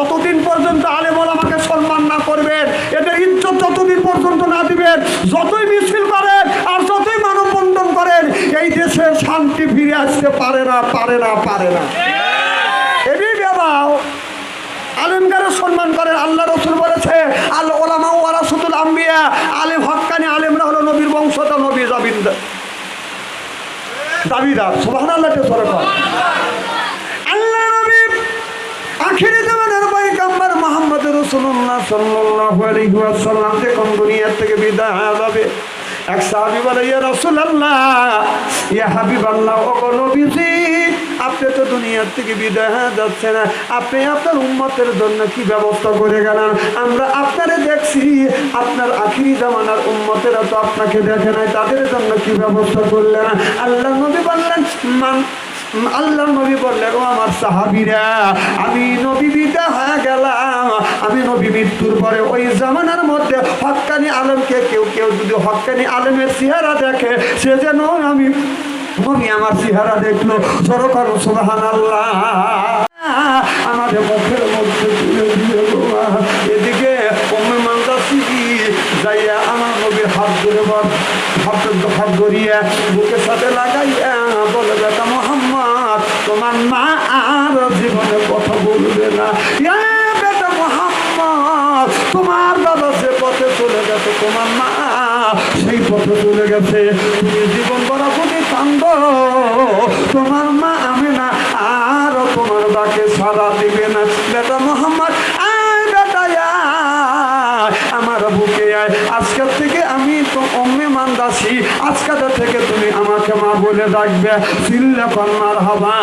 যতদিন পর্যন্ত আলেম আমাকে সম্মান না করবেন, এদের ইজ্জত যতদিন পর্যন্ত না দিবেন, যতই মিছিল করেন আর যতই মানববন্ধন করেন, এই দেশে শান্তি ফিরে আসতে পারে না পারে না পারে না। এবি বেবাও করেন, আল্লাহ রসুল বলেছে আলেম নবীর নবী সরকার আল্লাহ নবী আখিরি জামানার পয়গম্বর রাসূলুল্লাহ সাল্লাল্লাহু যখন দুনিয়া থেকে বিদায় যাবে। এক সাহাবী বলে, ইয়া রাসূলুল্লাহ, ইয়া হাবিবাল্লাহ আপনি তো দুনিয়ার থেকে বিদায় হয়ে যাচ্ছে না আপনি আপনার উম্মতের জন্য কি ব্যবস্থা করে গেলেন? আমরা আপনারে দেখছি, আপনার আখিরি জামানার উম্মতেরা তো আপনাকে দেখে নাই, তাদের জন্য কি ব্যবস্থা করলেন? আল্লাহ নবী বললেন, মান আল্লাহ নবী বললেন ও আমার সাহাবিরা, আমি নবী বিদা হয়ে গেলাম। আমি নবী মৃত্যুর পরে ওই জামানার মধ্যে হক্কানি আলমকে কেউ কেউ যদি হক্কানি আলমের চেহারা দেখে, সে যেন আমি নবী আমার চেহারা দেখল। জড়ো করো সুবাহান আল্লাহ আমাদের মুখের মধ্যে তুলে দিয়ে এদিকে মান্দাসি যাইয়া আমার নবীর হাত ধরে হাত হাত ধরিয়া চলে গেছে। জীবন বড় কোটি কান্দ তোমার মা আমি না আর তোমার বাকে সারা দিবে না। বেটা মোহাম্মদ আমার বুকে আয়। আজকের থেকে আমি তো অম্মে মান্দাসি আজকের থেকে তুমি আমাকে মা বলে ডাকবে। চিল্লা কন্যার হবা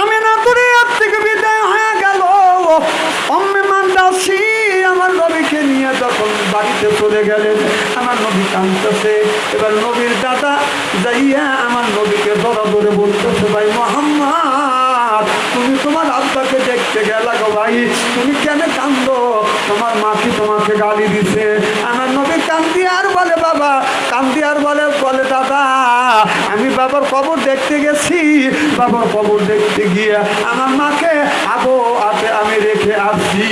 আমি না দুনিয়ার থেকে বিদায় হয়ে গেল অম্মে মান্দাসি আমার নবীকে নিয়ে যখন বাড়িতে চলে গেলেন। আমার নবী কাঁদতেছে। এবার নবীর দাদা যাইয়া আমার নবীকে ধরা ধরে বলতেছে, ভাই মোহাম্মদ, তুমি তোমার আব্বাকে দেখতে গেলা গো ভাই। তুমি কেন কান্দো তোমার মা কি তোমাকে গালি দিছে? আমার নবী কান্দি আর বলে, বাবা, কান্দি আর বলে বলে, দাদা, আমি বাবার কবর দেখতে গেছি। বাবার কবর দেখতে গিয়ে আমার মাকে আবো আতে আমি রেখে আসছি।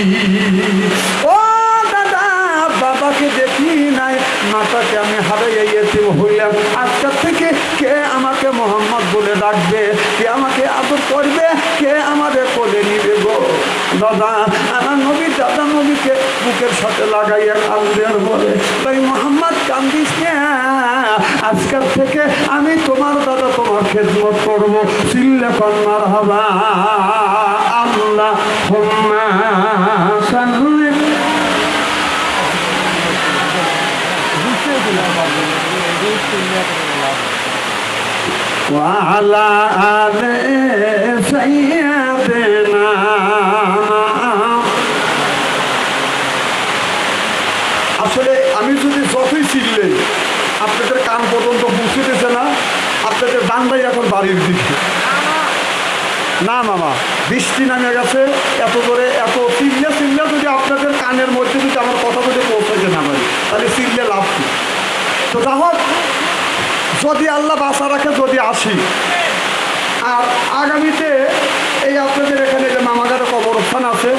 মাতাকে আমি হারাইয়াইয়াছি হইলাম। আজকের থেকে কে আমাকে মোহাম্মদ বলে ডাকবে? কে আমাকে আদর করবে? কে আমাদের কোলে নিবে গো? দাদা, আমার নবী, দাদা নবীকে বুকের সাথে লাগাইয়া কান্দে বলে তাই মোহাম্মদ কান্দিস আজকের থেকে আমি তোমার দাদা তোমার খেদমত করব। চিল্লে কন্যার হবা আল্লাহ হুম্মা সাল্লি وعلى آل سيدنا আসলে আমি যদি যতই চিনলেন আপনাদের কান পর্যন্ত পৌঁছেতেছে না আপনাদের ডান্ডাই এখন বাড়ির দিকে না মামা বৃষ্টি নামে গেছে এত করে এত চিল্লে চিল্লে যদি আপনাদের কানের মধ্যে যদি আমার কথা যদি পৌঁছাইতে না পারি তাহলে চিল্লে লাভ কি তো যা হোক যদি আল্লাহ বাসা রাখে, যদি আসি। আর আগামীতে এই আপনাদের এখানে যে মামাগারে কবরস্থান আছে,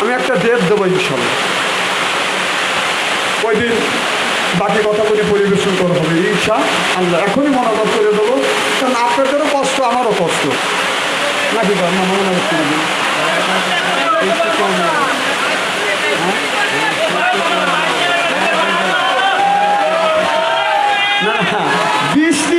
আমি একটা ডেট দেবো ইনশাল্লাহ। ওই দিন বাকি কথাগুলি পরিবেশন করা হবে ইচ্ছা আল্লাহ। এখনই মনোভাব করে দেবো, কারণ আপনাদেরও কষ্ট, আমারও কষ্ট। নাকি মামা মনে হচ্ছে নাকি? না বৃষ্টি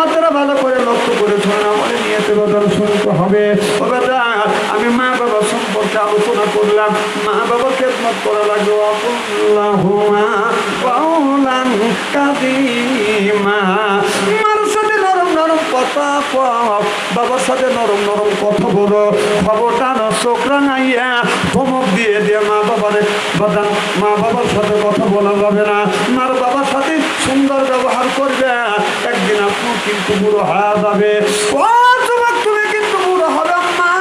বিয়াম্মাদেরা ভালো করে লক্ষ্য করে শোনা বলে নিয়েতে বদল শুনতে হবে। ও বেটা, আমি মা করলাম। মা বাবার খেদমত করা লাগবে আল্লাহুমা কওলান কাদিমা। কথা বাবার সাথে নরম নরম কথা বলো। খবরটা চোখ রাঙাইয়া ধমক দিয়ে দিয়ে মা বাবারে। বাদান মা বাবার সাথে কথা বলা যাবে না। মার বাবার সাথে সুন্দর ব্যবহার করবে। কিন্তু বুড়ো হয়ে যাবে। ও, তোমার তুমি কিন্তু বুড়ো হবে মা।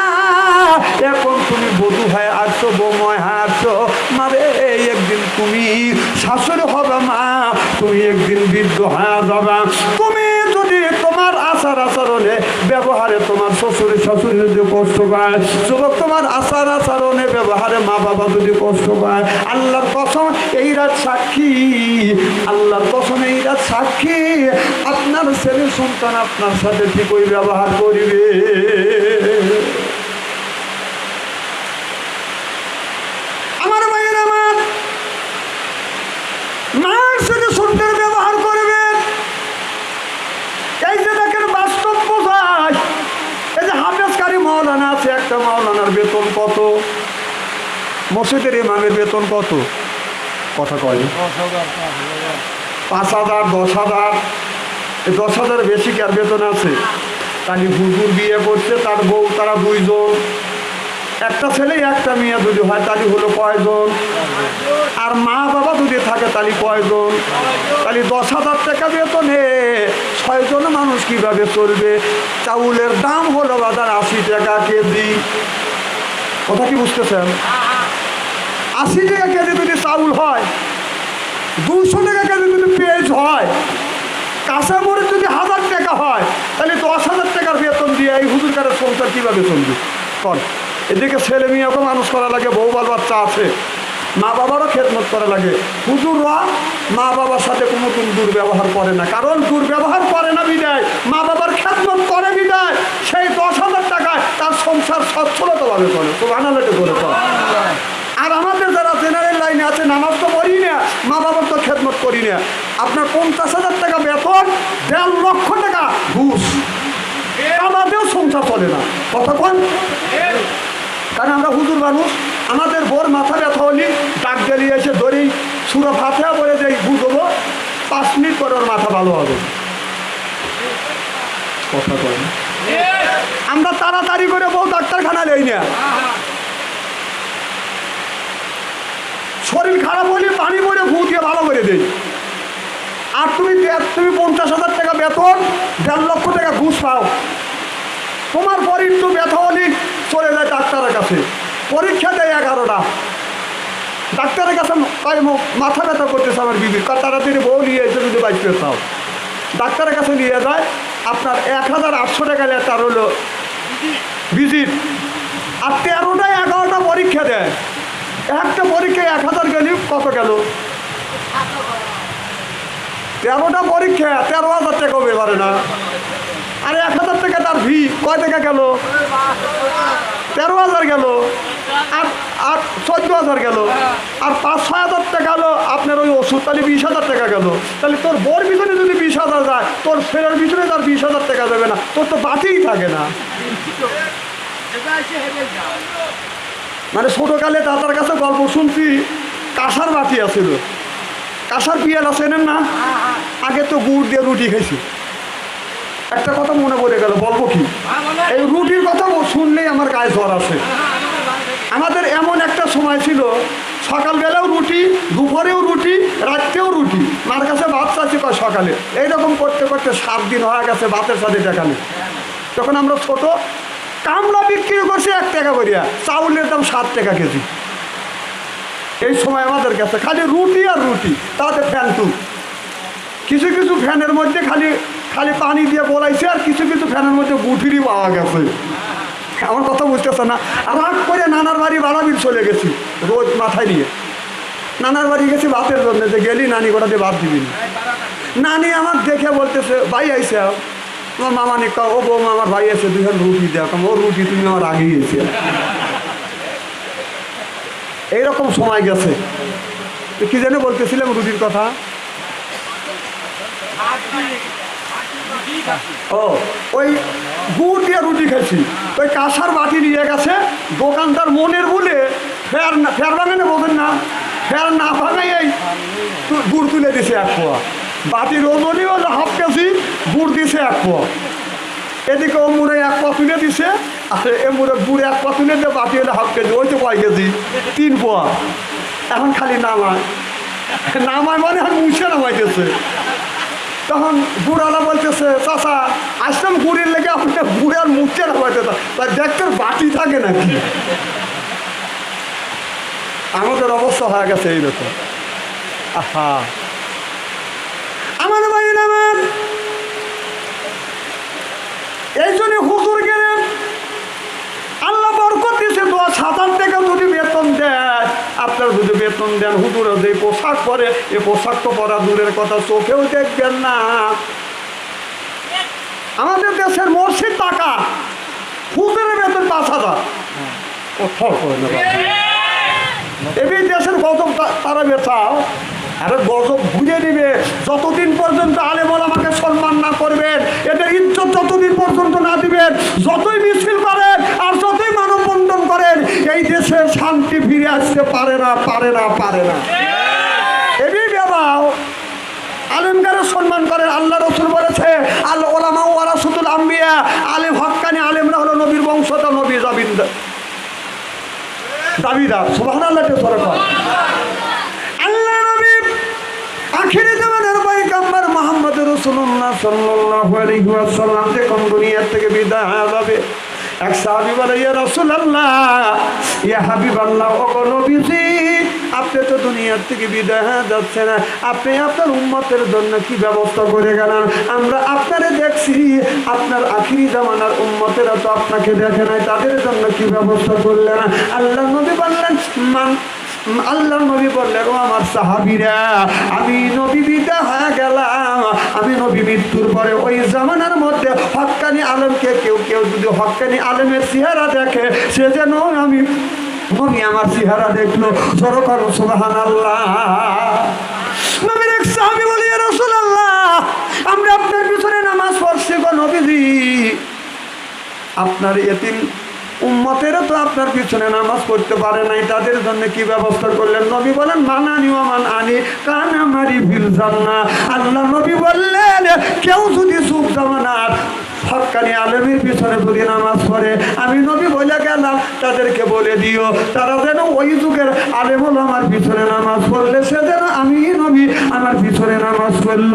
এখন তুমি বধু হয়ে আসছো বৌময় হয়ে আসছো। মারে একদিন তুমি শাশুড়ি হবে মা। তুমি একদিন বৃদ্ধ হয়ে যাবা। তুমি তোমার আচার আচরণে ব্যবহারে তোমার শ্বশুর শাশুড়ি যদি কষ্ট পায় যুবক তোমার আচার আচরণে ব্যবহারে মা বাবা যদি কষ্ট পায়, আল্লাহর কসম, এই রাত সাক্ষী, আল্লাহর কসম, এই রাত সাক্ষী, আপনার ছেলে সন্তান আপনার সাথে ঠিকই ব্যবহার করিবে আমার মায়ের আমার মার সাথে সুন্দর ব্যবহার করবেন এই যে দেখেন বাস্তব বোঝায় এই যে হাফেজকারী মৌলানা আছে একটা মৌলানার বেতন কত? মসজিদের ইমামের বেতন কত? কথা কয়। পাঁচ হাজার, দশ হাজার দশ হাজার বেশি কি আর বেতন আছে? তাহলে হুজুর বিয়ে করছে, তার বউ, তারা দুইজন। একটা ছেলে, একটা মেয়ে যদি হয়, তাহলে হলো কয়জন? আর মা বাবা যদি থাকে, তাহলে কয়জন? তাহলে দশ হাজার টাকা বেতনে ছয়জন মানুষ কীভাবে চলবে? চাউলের দাম হলো বাজার আশি টাকা কেজি। কথা কি বুঝতেছেন? আশি টাকা কেজি যদি চাউল হয় দুশো টাকা কেজি যদি পেঁয়াজ হয়, কাঁচা মরিচ যদি হাজার টাকা হয়, তাহলে দশ হাজার টাকার বেতন দিয়ে এই হুজুরকারের সংসার কীভাবে চলবে? কর এদিকে ছেলে মেয়েকে মানুষ করা লাগে, বউ বাল বাচ্চা আছে। মা বাবারও খেদমত করা লাগে। হুজুররা মা বাবার সাথে কোনো দুর্ব্যবহার করে না। কারণ দুর্ব্যবহার করে না বিদায়। মা বাবার খেদমত করে বিদায় সেই দশ হাজার টাকায় তার সংসার সচ্ছলতাভাবে চলে তো আনালেটে করে আর আমাদের যারা জেনারেল লাইনে আছে, নামাজ তো পড়ি না মা বাবার তো খেদমত করি না। আপনার পঞ্চাশ হাজার টাকা বেতন, দেড় লক্ষ টাকা ঘুষ। আমাদেরও সংসার চলে না। কতক্ষণ কারণ আমরা হুজুর মানুষ, আমাদের বোর মাথা ব্যথা হলি ডাক গেলিয়ে এসে ধরেই সুরো ফাতে বলে যে বুঝব, পাঁচ মিনিট পরে মাথা ভালো হবে। কথা কয় না। আমরা তাড়াতাড়ি করে বউ ডাক্তারখানা নেই না। শরীর খারাপ হলে পানি পরে ভূ দিয়ে ভালো করে দেই। আর তুমি তুমি পঞ্চাশ হাজার টাকা বেতন, দেড় লক্ষ টাকা ঘুষ পাও। তোমার পরে একটু ব্যথা হলে চলে যায় ডাক্তারের কাছে। পরীক্ষা দেয় এগারোটা। ডাক্তারের কাছে মাথা ব্যথা করতেছে আমার বিবি। কার তাড়াতাড়ি বউ নিয়ে এসে যদি বাইতে চাও। ডাক্তারের কাছে নিয়ে যায়, আপনার এক হাজার আটশো টাকা লেটার হলো ভিজিট আর তেরোটা এগারোটা পরীক্ষা দেয়। একটা পরীক্ষায় এক হাজার গেলি, কত গেল? তেরোটা পরীক্ষা তেরো হাজার টাকা হবে না। আর এক হাজার টাকা তার ফি কয় টাকা গেল? তেরো হাজার গেল। আর আর চোদ্দ হাজার গেল। আর পাঁচ, ছয় হাজার টাকা হলো আপনার ওই ওষুধ, তাহলে বিশ হাজার টাকা গেল। তাহলে তোর বোর পিছনে যদি বিশ হাজার যায়, তোর ফেরার পিছনে তার বিশ হাজার টাকা দেবে না। তোর তো বাতিই থাকে না। মানে ছোটোকালে দাদার কাছে গল্প শুনছি, কাঁসার বাটি আছিল। কাঁসার পিয়াল আছে না? আগে তো গুড় দিয়ে রুটি খাইছি। একটা কথা মনে পড়ে গেল, বলব কি? এই রুটির কথা বল- শুনলেই আমার গায়ে জ্বর আছে আমাদের এমন একটা সময় ছিল, সকালবেলাও রুটি, দুপুরেও রুটি, রাত্রেও রুটি। মার কাছে ভাত চাচ্ছি কয় সকালে। এইরকম করতে করতে সাত দিন হয়ে গেছে ভাতের সাথে দেখা তখন আমরা ছোট, কামলা বিক্রি করছি এক টাকা করিয়া, চাউলের দাম সাত টাকা কেজি। এই সময় আমাদের কাছে খালি রুটি আর রুটি, তাতে ফ্যান টু। কিছু কিছু ফ্যানের মধ্যে খালি খালি পানি দিয়ে বলাইছে আর কিছু কিছু ফ্যানের মধ্যে গুঠিরই পাওয়া গেছে। আমার কথা বুঝতেছে না? রাগ করে নানার বাড়ি বাড়াবির চলে গেছি, রোজ মাথায় নিয়ে। নানার বাড়ি গেছি ভাতের জন্য, যে গেলি নানি গোটা দিয়ে ভাত দিবি নানি আমার দেখে বলতেছে, ভাই আইসে আমার মামা নি ও বৌমা আমার ভাই আছে দুজন রুটি দেখ ও রুটি তুমি আমার আগে গিয়েছে এইরকম সময় গেছে। কি জানি বলতেছিলাম রুটির কথা? ও, ওই গুড় দিয়ে রুটি খেয়েছি ওই কাঁসার বাটি নিয়ে গেছে, দোকানদার মনের বলে ফের না, ফের ভাঙানে বোঝেন না। ফের না ভাঙাই এই গুড় তুলে দিছে এক পোয়া। বাতির ওজনই হলো হাফ কেজি, গুড় দিছে এক পোয়া এদিকে ও মুড়ে এক পা তুলে দিছে, আর এ মুড়ে গুড় এক পা তুলে দিয়ে বাতি হলো হাফ কেজি, ওই তো কয় কেজি? তিন পোয়া এখন খালি নামায়। নামায় মানে আর মুছে নামাইতেছে। তখন গুড়ালা বলতেছে চাষা আসলাম গুড়ের লেগে আপনার গুড় আর মুখছে নামাইতে তাই দেখতে বাটি থাকে নাকি? আমাদের অবস্থা হয়ে গেছে এইরকম। আহা। আমার এই জন্য হুজুর গেলেন। আল্লাহ বরকত দিয়েছে দু হাজার টাকা যদি বেতন দেয় আপনার যদি বেতন দেন হুজুরে যে পোশাক পরে এ পোশাক তো পরা দূরের কথা চোখেও দেখবেন না। আমাদের দেশের মসজিদ টাকা হুজুরের বেতন পাঁচ হাজার। ও করে নেবে এই দেশের গজব তা- তারা বেচাও। আরে গজব ঘুরে দিবে যতদিন পর্যন্ত আলেমল আমাকে সম্মান না করবেন, এদের ইজ্জত যতদিন পর্যন্ত না দিবেন, যতই মিছিল করেন আর যতই মানববন্ধন করেন, এই দেশে শান্তি ফিরে আসতে পারে না পারে না পারে না। এবি বেবাও আলেমগারের সম্মান করেন আল্লাহ রসুল বলেছে, আল ওলামা সুতুল আম্বিয়া আলেম হক্কানি আলেমরা হলো নবীর বংশতা নবী জাবিন্দা দাবিদার সুবহান আল্লাহ সরকার। নবী আখিরি জামানের পয়গম্বর মুহাম্মদ রাসূলুল্লাহ সাল্লাল্লাহু আলাইহি ওয়াসাল্লাম যখন দুনিয়া থেকে বিদায় হয়ে যাবে, এক সাহাবী বলে, ইয়া রাসূলুল্লাহ, ইয়া হাবিবাল্লাহ ও গো নবীজি, আপনি তো দুনিয়ার থেকে বিদায় যাচ্ছে না আপনি আপনার উম্মতের জন্য কি ব্যবস্থা করে গেলেন? আমরা আপনারে দেখছি, আপনার আখিরি জামানার উম্মতেরা তো আপনাকে দেখে নাই, তাদের জন্য কি ব্যবস্থা করলেন? আল্লাহ নবী বললেন, মান আল্লাহ নবী বললেন, ও আমার সাহাবিরা, আমি নবী বিদা হয়ে গেলাম। আমি নবী মৃত্যুর পরে ওই জামানার মধ্যে হক্কানি আলমকে কেউ কেউ যদি হক্কানি আলমের চেহারা দেখে, সে যেন আমি নবী আমার চেহারা দেখল। সরকার সুবাহান আল্লাহ সাহাবি রসুল আল্লাহ আমরা আপনার নামাজ আপনার এতিম উম্মতেরও তো আপনার পিছনে নামাজ পড়তে পারে নাই। তাদের জন্য কি ব্যবস্থা করলেন? নবী বলেন মানানি ওমান আনি, কান আমারি ফিল জান্না আল্লাহ নবী বললেন, কেউ যদি সুখ জামানার হকানি আলমের পিছনে যদি নামাজ পড়ে, আমি নবী বলে গেলাম, তাদেরকে বলে দিও, তারা যেন ওই যুগের আলেম আমার পিছনে নামাজ পড়লে সে যেন আমি নবী আমার পিছনে নামাজ পড়ল।